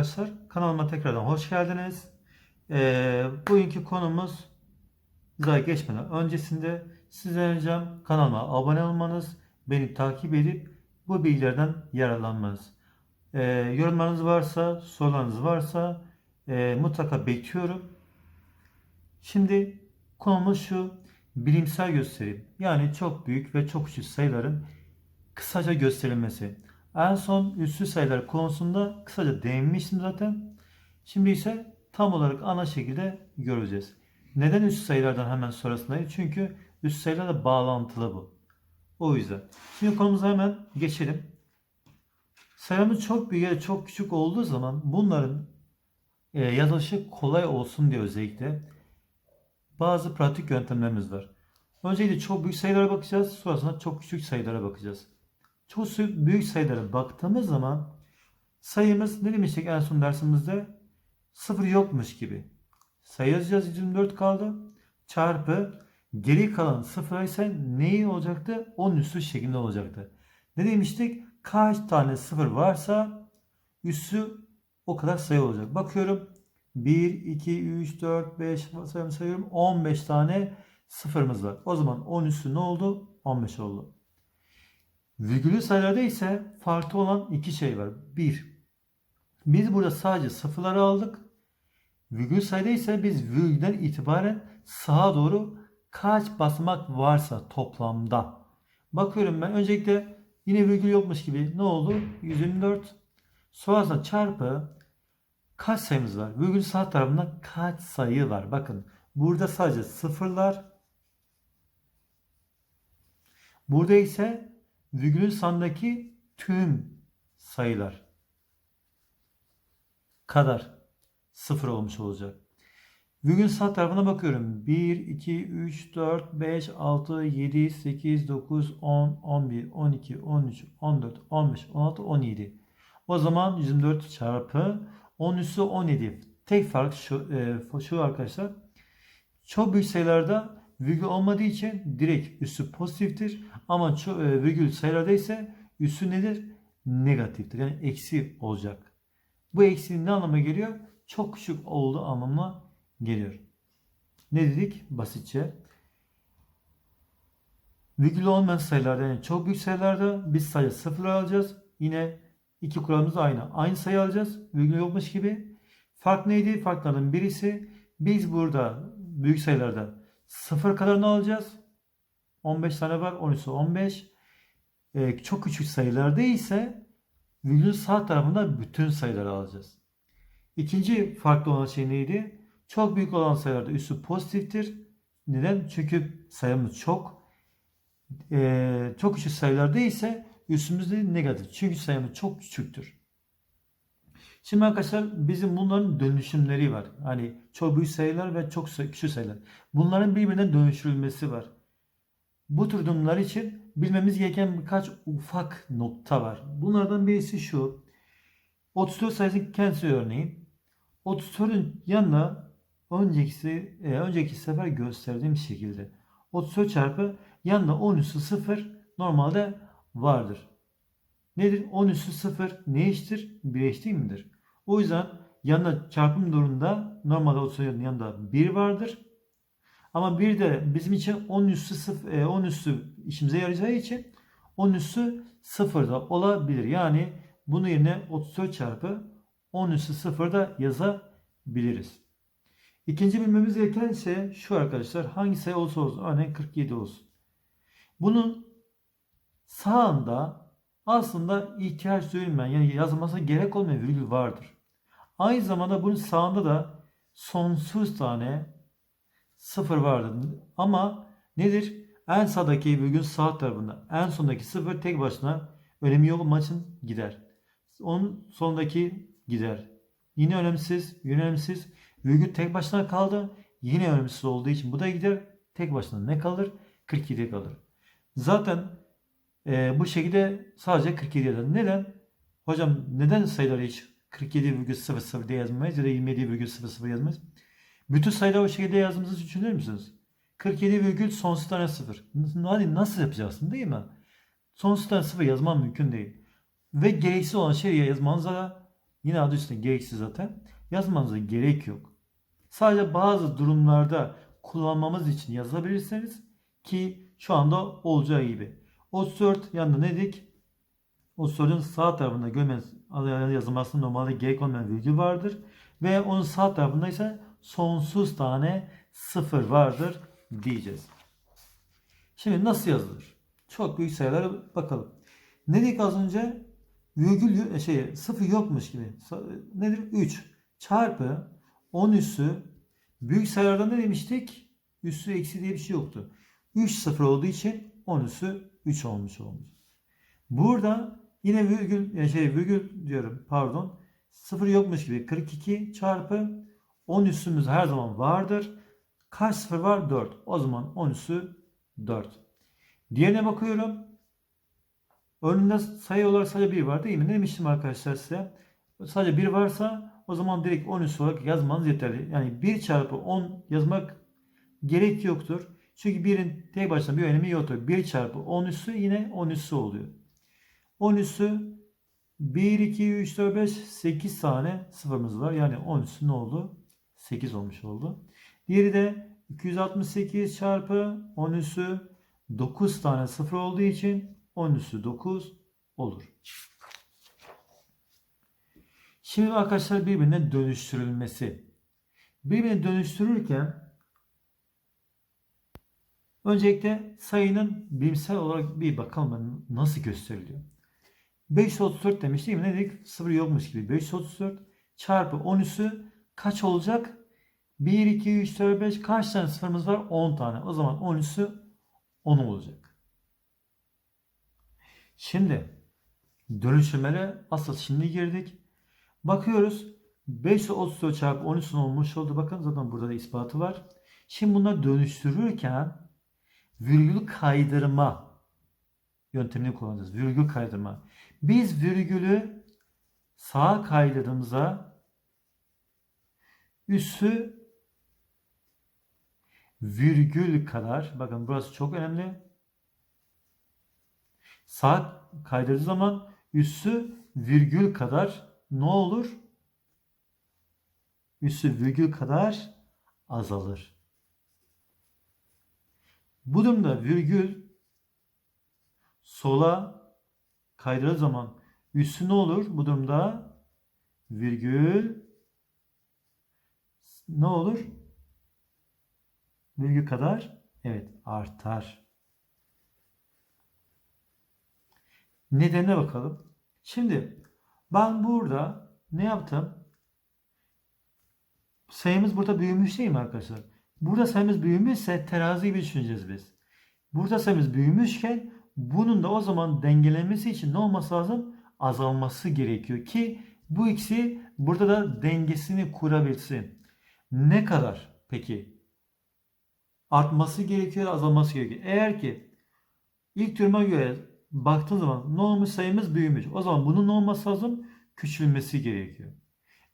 arkadaşlar. Kanalıma tekrardan hoş geldiniz. Ee, bugünkü konumuz daha geçmeden öncesinde sizden ricam kanalıma abone olmanız, beni takip edip bu bilgilerden yararlanmanız. Ee, yorumlarınız varsa, sorularınız varsa e, mutlaka bekliyorum. Şimdi konumuz şu bilimsel gösterim. Yani çok büyük ve çok küçük sayıların kısaca gösterilmesi. En son üssü sayılar konusunda kısaca değinmiştim zaten. Şimdi ise tam olarak ana şekilde göreceğiz. Neden üssü sayılardan hemen sonrasındayız? Çünkü üssü sayılarla bağlantılı bu. O yüzden. Şimdi konumuza hemen geçelim. Sayımız çok büyük ya çok küçük olduğu zaman bunların e, yazılışı kolay olsun diye özellikle bazı pratik yöntemlerimiz var. Öncelikle çok büyük sayılara bakacağız. Sonrasında çok küçük sayılara bakacağız. Çok büyük sayılara baktığımız zaman sayımız ne demiştik en son dersimizde? Sıfır yokmuş gibi. Sayı yazacağız 24 kaldı. Çarpı geri kalan sıfır ise neyi olacaktı? 10 üssü şeklinde olacaktı. Ne demiştik? Kaç tane sıfır varsa üssü o kadar sayı olacak. Bakıyorum 1, 2, 3, 4, 5 sayıyorum sayıyorum 15 tane sıfırımız var. O zaman 10 üssü ne oldu? 15 oldu. Virgülü sayılarda ise farklı olan iki şey var. Bir, biz burada sadece sıfırları aldık. Virgül sayıda ise biz virgülden itibaren sağa doğru kaç basamak varsa toplamda. Bakıyorum ben öncelikle yine virgül yokmuş gibi ne oldu? 124. Sonrasında çarpı kaç sayımız var? Virgül sağ tarafında kaç sayı var? Bakın burada sadece sıfırlar. Burada ise virgülün sağındaki tüm sayılar kadar sıfır olmuş olacak. Virgülün sağ tarafına bakıyorum. 1, 2, 3, 4, 5, 6, 7, 8, 9, 10, 11, 12, 13, 14, 15, 16, 17. O zaman 124 çarpı 10 üssü 17. Tek fark şu, e, şu arkadaşlar. Çok büyük sayılarda virgül olmadığı için direkt üssü pozitiftir. Ama e, virgül sayılarda ise üssü nedir? Negatiftir. Yani eksi olacak. Bu eksiğin ne anlama geliyor? Çok küçük olduğu anlamına geliyor. Ne dedik? Basitçe. Virgül olmayan sayılarda yani çok büyük sayılarda biz sayı sıfır alacağız. Yine iki kuralımız aynı. Aynı sayı alacağız. Virgül yokmuş gibi. Fark neydi? Farklardan birisi biz burada büyük sayılarda sıfır kadarını alacağız. 15 tane var. 13'ü 15. Ee, çok küçük sayılarda ise virgülün sağ tarafında bütün sayıları alacağız. İkinci farklı olan şey neydi? Çok büyük olan sayılarda üssü pozitiftir. Neden? Çünkü sayımız çok. Ee, çok küçük sayılarda ise üssümüz de negatif. Çünkü sayımız çok küçüktür. Şimdi arkadaşlar bizim bunların dönüşümleri var. Hani çok büyük sayılar ve çok küçük sayılar. Bunların birbirine dönüştürülmesi var. Bu tür durumlar için bilmemiz gereken birkaç ufak nokta var. Bunlardan birisi şu. 34 sayısının kendisi örneğin. 34'ün yanına önceki, e, önceki sefer gösterdiğim şekilde 34 çarpı yanına 10 üssü 0 normalde vardır. Nedir? 10 üssü 0 ne eşittir? 1 eşit değil midir? O yüzden yanına çarpım durumunda normalde 34'ün yanında 1 vardır. Ama bir de bizim için 10 üssü 0, e, 10 üssü işimize yarayacağı için 10 üssü 0 da olabilir. Yani bunu yerine 34 çarpı 10 üssü 0 da yazabiliriz. İkinci bilmemiz gereken şey şu arkadaşlar. Hangi sayı olsa olsun. Örneğin 47 olsun. Bunun sağında aslında ihtiyaç duyulmayan yani yazılması gerek olmayan virgül vardır. Aynı zamanda bunun sağında da sonsuz tane sıfır vardır. Ama nedir? En sağdaki virgül sağ tarafında. En sondaki sıfır tek başına önemi yok maçın gider. Onun sonundaki gider. Yine önemsiz, yine önemsiz. Virgül tek başına kaldı. Yine önemsiz olduğu için bu da gider. Tek başına ne kalır? 47 kalır. Zaten e, bu şekilde sadece 47 yazar. Neden? Hocam neden sayıları hiç 47,00 diye yazmayız ya da 27,00 yazmayız? Bütün sayıları o şekilde yazdığımızı düşünür müsünüz? 47 virgül sonsuz tane sıfır. Hadi nasıl yapacaksın değil mi? Sonsuz tane sıfır yazman mümkün değil. Ve gereksiz olan şeyi yazmanıza Yine adı üstünde gereksiz zaten. Yazmanıza gerek yok. Sadece bazı durumlarda kullanmamız için yazabilirsiniz ki şu anda olacağı gibi. 34 yanında ne dedik? 34'ün sağ tarafında görmeniz yazılmasında normalde gerek olmayan virgül vardır. Ve onun sağ tarafında ise sonsuz tane sıfır vardır diyeceğiz. Şimdi nasıl yazılır? Çok büyük sayılara bakalım. Ne dedik az önce? Virgül şey sıfır yokmuş gibi. Nedir? 3 çarpı 10 üssü büyük sayılarda ne demiştik? Üssü eksi diye bir şey yoktu. 3 sıfır olduğu için 10 üssü 3 olmuş olmuş. Burada yine virgül şey virgül diyorum pardon. Sıfır yokmuş gibi 42 çarpı 10 üssümüz her zaman vardır. Kaç sıfır var? 4. O zaman 10 üssü 4. Diğerine bakıyorum. Önünde sayı olarak sadece 1 var değil mi? Ne demiştim arkadaşlar size? Sadece 1 varsa o zaman direkt 10 üssü olarak yazmanız yeterli. Yani 1 çarpı 10 yazmak gerek yoktur. Çünkü 1'in tek başına bir önemi yoktur. 1 çarpı 10 üssü yine 10 üssü oluyor. 10 üssü 1, 2, 3, 4, 5, 8 tane sıfırımız var. Yani 10 üssü ne oldu? 8 olmuş oldu. Diğeri de 268 çarpı 10 üssü 9 tane sıfır olduğu için 10 üssü 9 olur. Şimdi arkadaşlar birbirine dönüştürülmesi. Birbirine dönüştürürken öncelikle sayının bilimsel olarak bir bakalım nasıl gösteriliyor. 534 demiş değil mi? Ne dedik? Sıfır yokmuş gibi. 534 çarpı 10 üssü kaç olacak? 1, 2, 3, 4, 5 kaç tane sıfırımız var? 10 tane. O zaman 10 üssü 10 olacak. Şimdi dönüşümlere asıl şimdi girdik. Bakıyoruz. 534 çarpı 10 üstün olmuş oldu. Bakın zaten burada da ispatı var. Şimdi bunları dönüştürürken virgül kaydırma yöntemini kullanacağız. Virgül kaydırma. Biz virgülü sağa kaydırdığımızda üssü virgül kadar bakın burası çok önemli. Sağ kaydırdığı zaman üssü virgül kadar ne olur? Üssü virgül kadar azalır. Bu durumda virgül sola kaydırdığı zaman üssü ne olur? Bu durumda virgül ne olur? Virgül kadar evet artar. Nedenine bakalım. Şimdi ben burada ne yaptım? Sayımız burada büyümüş değil mi arkadaşlar? Burada sayımız büyümüşse terazi gibi düşüneceğiz biz. Burada sayımız büyümüşken bunun da o zaman dengelenmesi için ne olması lazım? Azalması gerekiyor ki bu ikisi burada da dengesini kurabilsin. Ne kadar peki? Artması gerekiyor, azalması gerekiyor. Eğer ki ilk duruma göre baktığın zaman ne olmuş sayımız büyümüş. O zaman bunun ne olması lazım? Küçülmesi gerekiyor.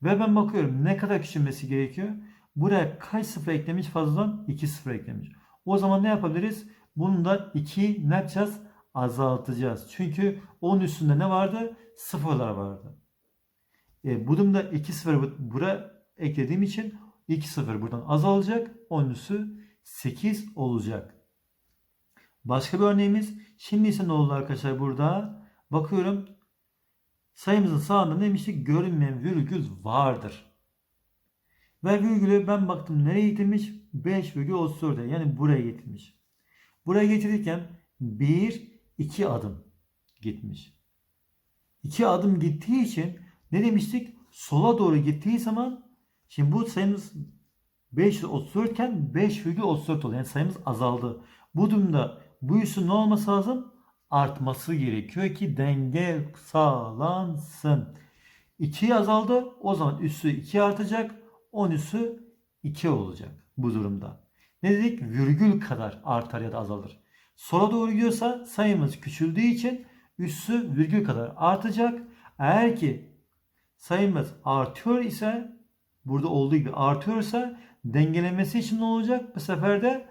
Ve ben bakıyorum ne kadar küçülmesi gerekiyor? Buraya kaç sıfır eklemiş fazladan? 2 sıfır eklemiş. O zaman ne yapabiliriz? Bunu da 2 ne yapacağız? Azaltacağız. Çünkü onun üstünde ne vardı? Sıfırlar vardı. E, bu durumda 2 sıfır buraya eklediğim için 2 sıfır buradan azalacak. Onun üssü 8 olacak. Başka bir örneğimiz. Şimdi ise ne oldu arkadaşlar burada? Bakıyorum. Sayımızın sağında ne demiştik? Görünmeyen virgül vardır. Ve virgülü ben baktım nereye getirmiş? 5,34'e yani buraya getirmiş. Buraya getirirken 1, 2 adım gitmiş. 2 adım gittiği için ne demiştik? Sola doğru gittiği zaman şimdi bu sayımız 534 iken 5,34 oluyor. Yani sayımız azaldı. Bu durumda bu üssün ne olması lazım? Artması gerekiyor ki denge sağlansın. 2 azaldı. O zaman üssü 2 artacak. 10 üssü 2 olacak bu durumda. Ne dedik? Virgül kadar artar ya da azalır. Sola doğru gidiyorsa sayımız küçüldüğü için üssü virgül kadar artacak. Eğer ki sayımız artıyor ise burada olduğu gibi artıyorsa dengelemesi için ne olacak? Bu sefer de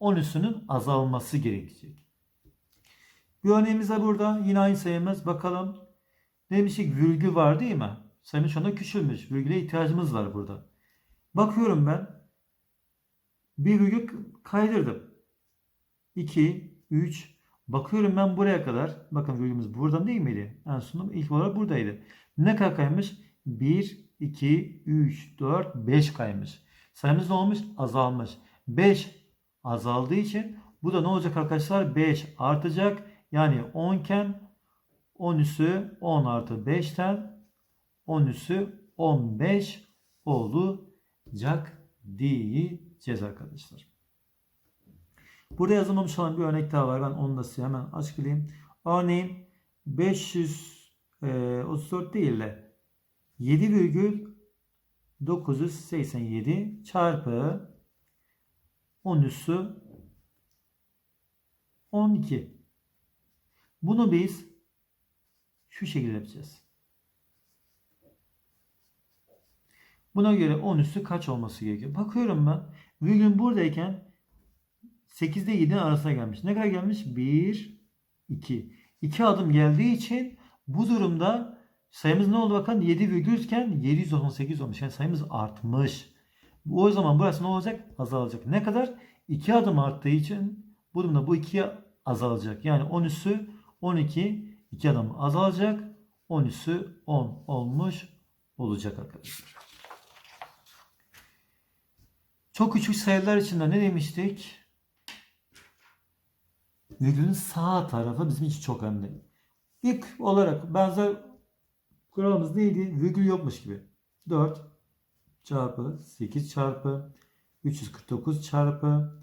10 üssünün azalması gerekecek. Bir örneğimiz de burada. Yine aynı sayımız. Bakalım. Demiştik? Virgül var değil mi? Sayımız şu anda küçülmüş. Virgüle ihtiyacımız var burada. Bakıyorum ben. Bir virgül kaydırdım. 2, 3. Bakıyorum ben buraya kadar. Bakın virgülümüz buradan değil miydi? En sonunda ilk olarak buradaydı. Ne kadar kaymış? 1, 2, 3, 4, 5 kaymış. Sayımız ne olmuş? Azalmış. 5 azaldığı için bu da ne olacak arkadaşlar? 5 artacak. Yani 10 iken 10 üssü 10 artı 5'ten 10 üssü 15 olacak diyeceğiz arkadaşlar. Burada yazılmamış olan bir örnek daha var. Ben onu da size hemen açıklayayım. Örneğin 534 değil de 7,987 çarpı 10 üssü 12. Bunu biz şu şekilde yapacağız. Buna göre 10 üssü kaç olması gerekiyor? Bakıyorum ben. Virgül buradayken 8 ile 7'nin arasına gelmiş. Ne kadar gelmiş? 1, 2. 2 adım geldiği için bu durumda sayımız ne oldu bakın 7 virgülken 798 olmuş. Yani sayımız artmış. O zaman burası ne olacak? Azalacak. Ne kadar? 2 adım arttığı için bu durumda bu 2'ye azalacak. Yani 10 üssü 12 2 adım azalacak. 10 üssü 10 olmuş olacak arkadaşlar. Çok küçük sayılar için de ne demiştik? Virgülün sağ tarafı bizim için çok önemli. İlk olarak benzer kuralımız neydi? Virgül yokmuş gibi. 4 çarpı 8 çarpı 349 çarpı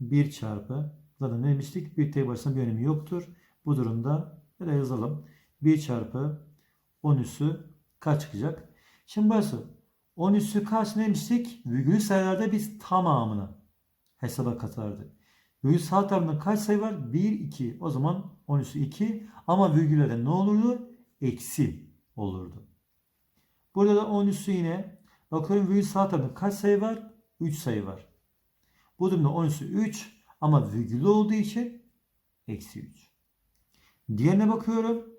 1 çarpı zaten ne demiştik? Bir tek başına bir önemi yoktur. Bu durumda böyle yazalım. 1 çarpı 10 üssü kaç çıkacak? Şimdi burası 10 üssü kaç demiştik? Virgül sayılarda biz tamamını hesaba katardık. Virgül sağ tarafında kaç sayı var? 1, 2. O zaman 10 üssü 2. Ama virgüllerde ne olurdu? Eksi olurdu. Burada da 10 üssü yine. Bakıyorum virgül sağ tarafında kaç sayı var? 3 sayı var. Bu durumda 10 üssü 3. Ama virgüllü olduğu için eksi 3. Diğerine bakıyorum.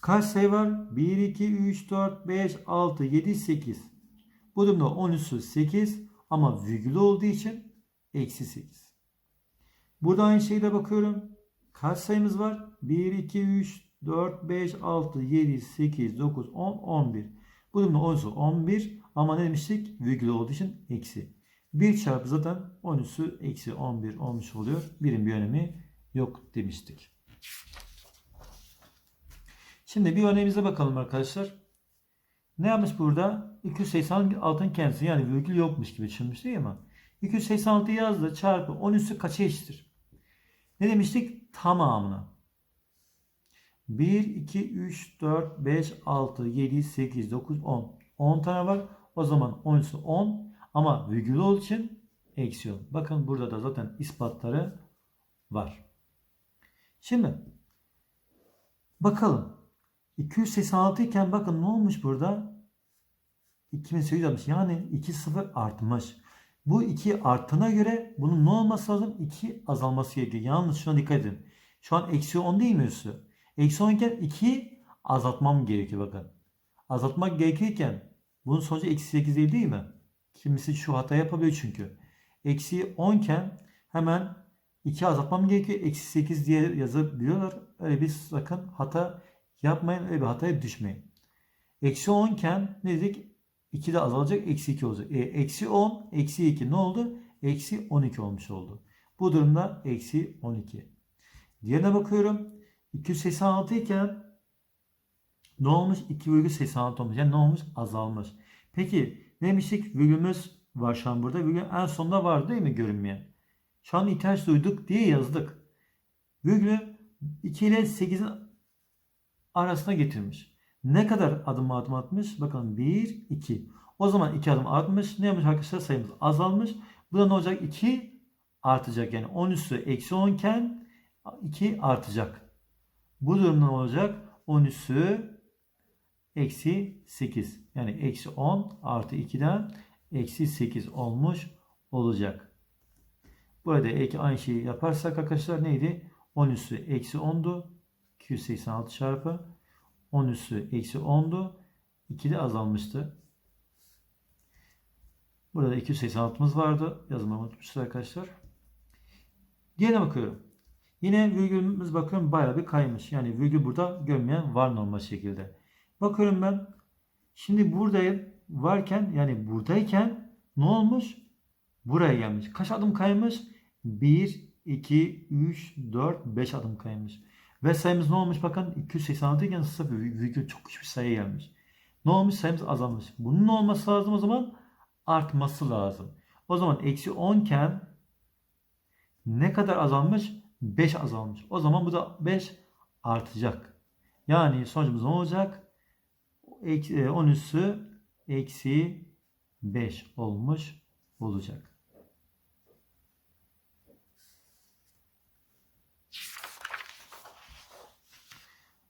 Kaç sayı var? 1, 2, 3, 4, 5, 6, 7, 8. Bu durumda 10 üssü 8 ama virgülü olduğu için eksi 8. Burada aynı şeyde bakıyorum. Kaç sayımız var? 1, 2, 3, 4, 5, 6, 7, 8, 9, 10, 11. Bu durumda 10 üssü 11 ama ne demiştik? Virgülü olduğu için eksi. 1 çarpı zaten 10 üssü eksi 11 olmuş oluyor. Birin bir önemi yok demiştik. Şimdi bir örneğimize bakalım arkadaşlar. Ne yapmış burada? 286'ın kendisi yani virgül yokmuş gibi düşünmüş değil mi? 286 yazdı çarpı 10 üssü kaça eşittir? Ne demiştik? Tamamına. 1, 2, 3, 4, 5, 6, 7, 8, 9, 10. 10 tane var. O zaman 10 üssü 10 ama virgül olduğu için eksi 10. Bakın burada da zaten ispatları var. Şimdi bakalım. 286 iken bakın ne olmuş burada? 2860 yani 2 sıfır artmış. Bu 2 arttığına göre bunun ne olması lazım? 2 azalması gerekiyor. Yalnız şuna dikkat edin. Şu an eksi 10 değil mi üssü? Eksi 10 iken 2 azaltmam gerekiyor bakın. Azaltmak gerekirken bunun sonucu eksi 8 değil değil mi? Kimisi şu hata yapabiliyor çünkü. Eksi 10 iken hemen 2 azaltmam gerekiyor. Eksi 8 diye yazabiliyorlar. Öyle bir sakın hata yapmayın. Öyle bir hataya düşmeyin. Eksi 10 iken ne dedik? 2 de azalacak. Eksi 2 olacak. E, eksi 10, eksi 2 ne oldu? Eksi 12 olmuş oldu. Bu durumda eksi 12. Diğerine bakıyorum. 286 iken ne olmuş? 2,86 olmuş. Yani ne olmuş? Azalmış. Peki demiştik? Virgülümüz var şu an burada. Virgül en sonda var değil mi görünmeyen? Şu an ihtiyaç duyduk diye yazdık. Virgülü 2 ile 8'in arasına getirmiş. Ne kadar adım adım atmış? Bakın 1, 2. O zaman 2 adım artmış. Ne yapmış arkadaşlar? Sayımız azalmış. Bu da ne olacak? 2 artacak. Yani 10 üssü eksi 10 iken 2 artacak. Bu durumda ne olacak? 10 üssü eksi 8. Yani eksi 10 artı 2'den eksi 8 olmuş olacak. Burada ek aynı şeyi yaparsak arkadaşlar neydi? 10 üssü eksi 10'du. 286 çarpı 10 üssü eksi 10'du. 2 de azalmıştı. Burada 286'mız vardı. Yazmamı unutmuşuz arkadaşlar. Diğerine bakıyorum. Yine virgülümüz bakıyorum bayağı bir kaymış. Yani virgül burada görmeyen var normal şekilde. Bakıyorum ben. Şimdi buradayım varken yani buradayken ne olmuş? Buraya gelmiş. Kaç adım kaymış? 1, 2, 3, 4, 5 adım kaymış. Ve sayımız ne olmuş? Bakın 286 iken sıfır virgül çok küçük bir sayı gelmiş. Ne olmuş? Sayımız azalmış. Bunun olması lazım o zaman? Artması lazım. O zaman eksi 10 iken ne kadar azalmış? 5 azalmış. O zaman bu da 5 artacak. Yani sonucumuz ne olacak? Eksi- e, 10 üssü eksi 5 olmuş olacak.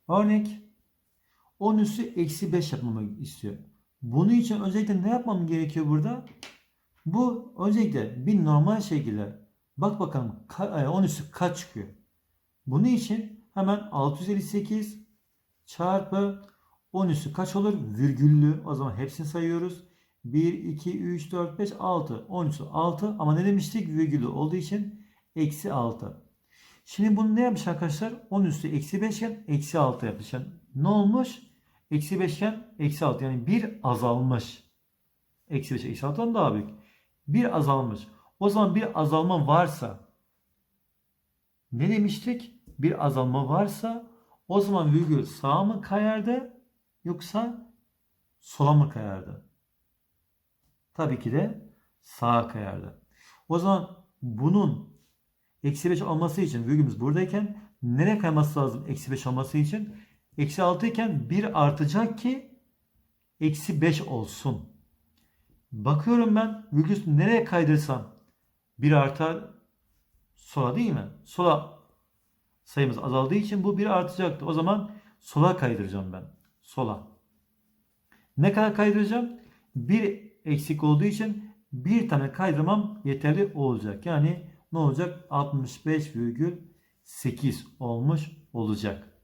Örnek 10 üssü eksi 5 yapmamı istiyor. Bunun için öncelikle ne yapmam gerekiyor burada? Bu öncelikle bir normal şekilde bak bakalım ka- e, 10 üssü kaç çıkıyor. Bunun için hemen 658 çarpı 10 üssü kaç olur? Virgüllü. O zaman hepsini sayıyoruz. 1, 2, 3, 4, 5, 6. 10 üssü 6 ama ne demiştik? Virgüllü olduğu için eksi 6. Şimdi bunu ne yapmış arkadaşlar? 10 üstü eksi 5 iken eksi 6 yapmış. Yani ne olmuş? Eksi 5 iken eksi 6 yani 1 azalmış. Eksi 5 eksi 6'dan daha büyük. 1 azalmış. O zaman bir azalma varsa ne demiştik? Bir azalma varsa o zaman virgül sağa mı kayardı yoksa sola mı kayardı? Tabii ki de sağa kayardı. O zaman bunun Eksi 5 olması için virgülümüz buradayken nereye kayması lazım eksi 5 olması için? Eksi 6 iken 1 artacak ki eksi 5 olsun. Bakıyorum ben virgül nereye kaydırsam 1 artar sola değil mi? Sola sayımız azaldığı için bu 1 artacaktı. O zaman sola kaydıracağım ben. Sola. Ne kadar kaydıracağım? 1 eksik olduğu için bir tane kaydırmam yeterli olacak. Yani ne olacak? 65,8 olmuş olacak.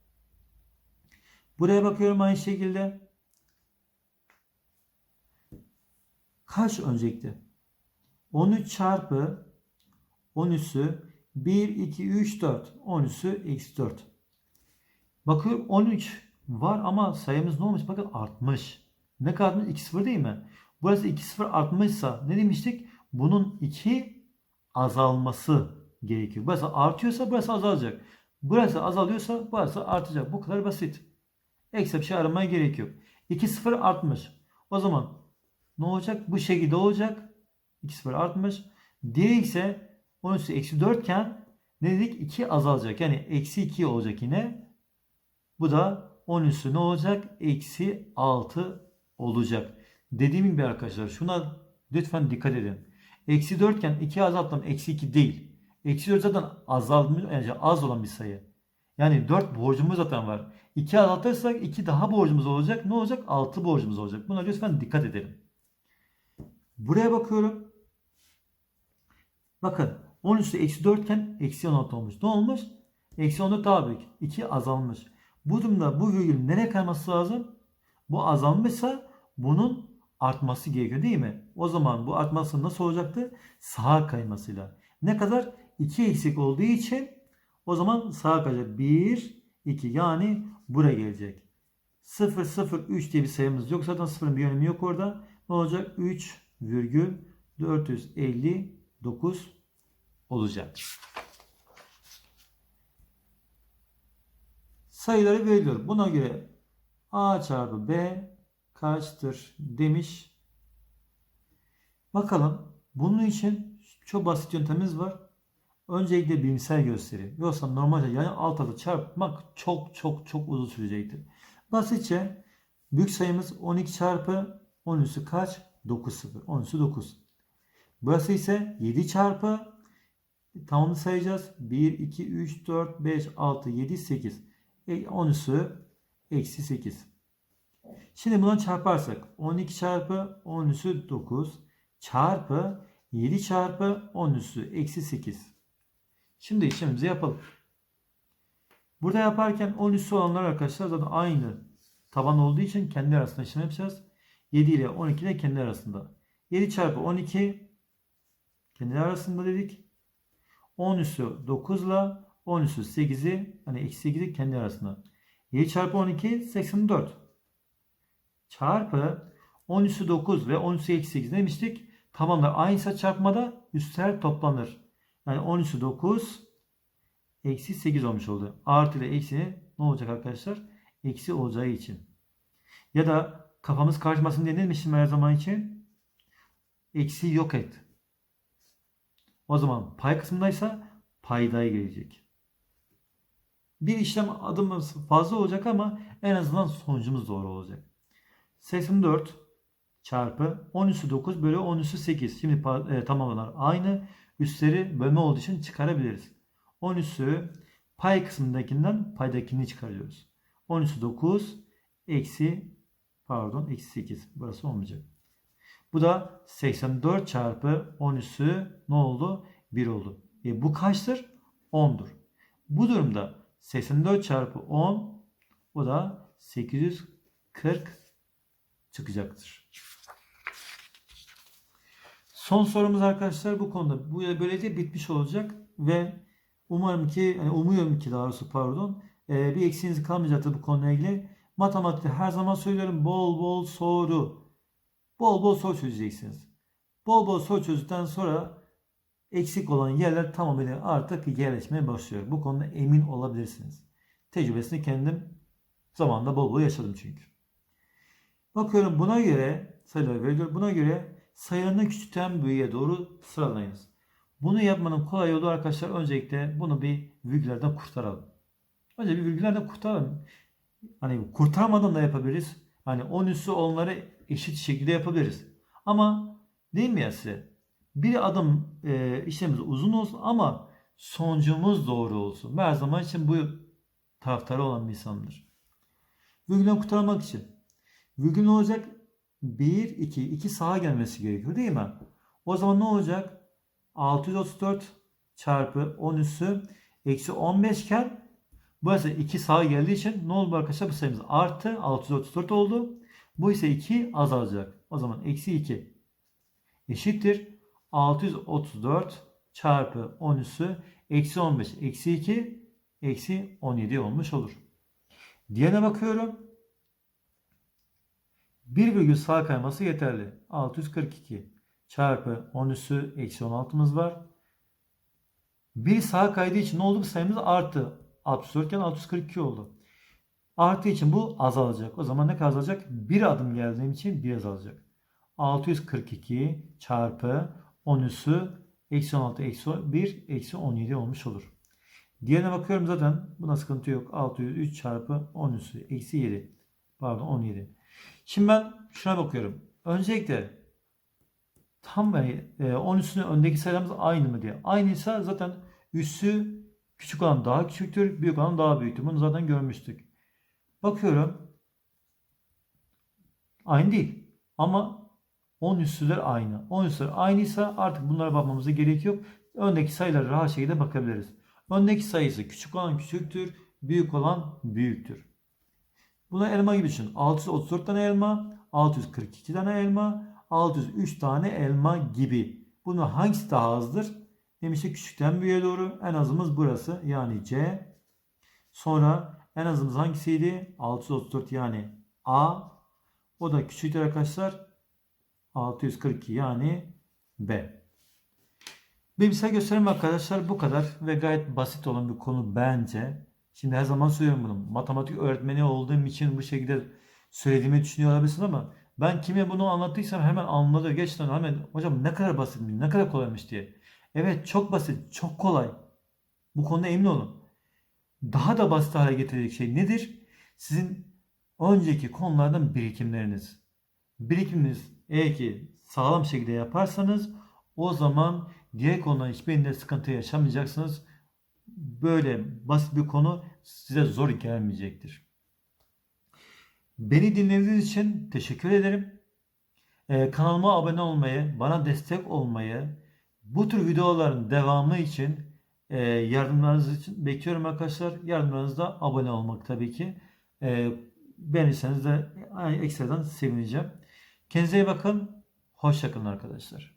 Buraya bakıyorum aynı şekilde. Kaç öncelikti? 13 çarpı 10 üssü 1, 2, 3, 4. 10 üssü eksi 4. Bakıyorum 13 var ama sayımız ne olmuş? Bakın artmış. Ne kadar artmış? 2 sıfır değil mi? Burası 2 sıfır artmışsa ne demiştik? Bunun 2 azalması gerekiyor. Burası artıyorsa burası azalacak. Burası azalıyorsa burası artacak. Bu kadar basit. Ekstra bir şey aramaya gerek yok. 2 0 artmış. O zaman ne olacak? Bu şekilde olacak. 2 0 artmış. Diğeri ise 10 üstü eksi 4 iken ne dedik? 2 azalacak. Yani eksi 2 olacak yine. Bu da 10 üstü ne olacak? Eksi 6 olacak. Dediğim gibi arkadaşlar şuna lütfen dikkat edin. Eksi 4 iken 2 azalttım. Eksi 2 değil. Eksi 4 zaten azalmış, yani az olan bir sayı. Yani 4 borcumuz zaten var. 2 azaltırsak 2 daha borcumuz olacak. Ne olacak? 6 borcumuz olacak. Buna lütfen dikkat edelim. Buraya bakıyorum. Bakın 10 üstü eksi 4 iken eksi 16 olmuş. Ne olmuş? Eksi 14 daha büyük. 2 azalmış. Bu durumda bu virgül nereye kayması lazım? Bu azalmışsa bunun artması gerekiyor değil mi? O zaman bu artması nasıl olacaktı? Sağa kaymasıyla. Ne kadar? 2 eksik olduğu için o zaman sağa kayacak. 1, 2 yani buraya gelecek. 0, 0, 3 diye bir sayımız yok. Zaten sıfırın bir önemi yok orada. Ne olacak? 3 virgül 459 olacak. Sayıları veriliyor. Buna göre A çarpı B kaçtır demiş. Bakalım. Bunun için çok basit yöntemimiz var. Öncelikle bilimsel gösteri. Yoksa normalde yani alt alta çarpmak çok çok çok uzun sürecektir. Basitçe büyük sayımız 12 çarpı 10 üssü kaç? 9 0. 10 üssü 9. Burası ise 7 çarpı tamamını sayacağız. 1, 2, 3, 4, 5, 6, 7, 8. 10 üssü eksi 8. Şimdi bunu çarparsak 12 çarpı 10 üssü 9 çarpı 7 çarpı 10 üssü eksi 8. Şimdi işlemimizi yapalım. Burada yaparken 10 üssü olanlar arkadaşlar zaten aynı Taban olduğu için kendi arasında işlem yapacağız. 7 ile 12 de kendi arasında. 7 çarpı 12 kendi arasında dedik. 10 üssü 9 ile 10 üssü 8'i hani eksi 8'i kendi arasında. 7 çarpı 12 84. Çarpı 10 üssü 9 ve 10 üssü eksi 8 demiştik. Tabanlar aynıysa çarpmada üstler toplanır. Yani 10 üssü 9 eksi 8 olmuş oldu. Artı ile eksi ne olacak arkadaşlar? Eksi olacağı için. Ya da kafamız karışmasın diye ne demiştim her zaman için? Eksi yok et. O zaman pay kısmındaysa paydaya gelecek. Bir işlem adımımız fazla olacak ama en azından sonucumuz doğru olacak. 84 çarpı 10 üssü 9 bölü 10 üssü 8. Şimdi e, tamamlar aynı. Üstleri bölme olduğu için çıkarabiliriz. 10 üssü pay kısmındakinden paydakini çıkarıyoruz. 10 üssü 9 eksi pardon eksi 8. Burası olmayacak. Bu da 84 çarpı 10 üssü ne oldu? 1 oldu. E bu kaçtır? 10'dur. Bu durumda 84 çarpı 10 o da 840 çıkacaktır. Son sorumuz arkadaşlar bu konuda. Bu böylece bitmiş olacak ve umarım ki, yani umuyorum ki daha doğrusu pardon, e, bir eksiğiniz kalmayacaktır bu konuyla ilgili. Matematikte her zaman söylüyorum bol bol soru. Bol bol soru çözeceksiniz. Bol bol soru çözdükten sonra eksik olan yerler tamamıyla artık yerleşmeye başlıyor. Bu konuda emin olabilirsiniz. Tecrübesini kendim zamanında bol bol yaşadım çünkü. Bakıyorum buna göre sayılar veriliyor. Buna göre sayılarını küçülten büyüğe doğru sıralayınız. Bunu yapmanın kolay yolu arkadaşlar öncelikle bunu bir virgüllerden kurtaralım. Önce bir virgüllerden kurtaralım. Hani kurtarmadan da yapabiliriz. Hani 10 üssü onları eşit şekilde yapabiliriz. Ama değil mi ya size? Bir adım e, işlemimiz uzun olsun ama sonucumuz doğru olsun. Ben her zaman için bu taraftarı olan bir insanımdır. Virgülden kurtarmak için. Virgül olacak? 1, 2, 2 sağa gelmesi gerekiyor değil mi? O zaman ne olacak? 634 çarpı 10 üssü eksi 15 iken burası 2 sağa geldiği için ne oldu arkadaşlar? Bu sayımız artı 634 oldu. Bu ise 2 azalacak. O zaman eksi 2 eşittir. 634 çarpı 10 üssü eksi 15 eksi 2 eksi 17 olmuş olur. Diğerine bakıyorum. 1 virgül sağ kayması yeterli. 642 çarpı 10 üssü eksi 16'mız var. 1 sağa kaydığı için ne oldu? Bu sayımız artı. 64 iken 642 oldu. Artı için bu azalacak. O zaman ne kadar azalacak? Bir adım geldiğim için bir azalacak. 642 çarpı 10 üssü eksi 16 eksi 1 eksi 17 olmuş olur. Diğerine bakıyorum zaten. Buna sıkıntı yok. 603 çarpı 10 üssü eksi 7. Pardon 17. Şimdi ben şuna bakıyorum. Öncelikle tam yani 10 üssünün öndeki sayılarımız aynı mı diye. Aynıysa zaten üssü küçük olan daha küçüktür, büyük olan daha büyüktür. Bunu zaten görmüştük. Bakıyorum. Aynı değil. Ama 10 üssüler aynı. 10 üssüler aynıysa artık bunlara bakmamıza gerek yok. Öndeki sayılara rahat şekilde bakabiliriz. Öndeki sayısı küçük olan küçüktür, büyük olan büyüktür. Buna elma gibi düşün. 634 tane elma, 642 tane elma, 603 tane elma gibi. Bunun hangisi daha azdır? Demiştik küçükten büyüğe doğru. En azımız burası. Yani C. Sonra en azımız hangisiydi? 634 yani A. O da küçüktür arkadaşlar. 642 yani B. Bir misal göstereyim arkadaşlar. Bu kadar ve gayet basit olan bir konu bence. Şimdi her zaman söylüyorum bunu. Matematik öğretmeni olduğum için bu şekilde söylediğimi düşünüyor olabilirsin ama ben kime bunu anlattıysam hemen anladı. Gerçekten hemen hocam ne kadar basitmiş, ne kadar kolaymış diye. Evet çok basit, çok kolay. Bu konuda emin olun. Daha da basit hale getirecek şey nedir? Sizin önceki konulardan birikimleriniz. Birikiminiz eğer ki sağlam şekilde yaparsanız o zaman diğer konuların hiçbirinde sıkıntı yaşamayacaksınız. Böyle basit bir konu size zor gelmeyecektir. Beni dinlediğiniz için teşekkür ederim. Ee, kanalıma abone olmayı, bana destek olmayı, bu tür videoların devamı için e, yardımlarınız için bekliyorum arkadaşlar. Yardımlarınız abone olmak tabii ki. E, beğenirseniz de ekstradan sevineceğim. Kendinize iyi bakın. Hoşçakalın arkadaşlar.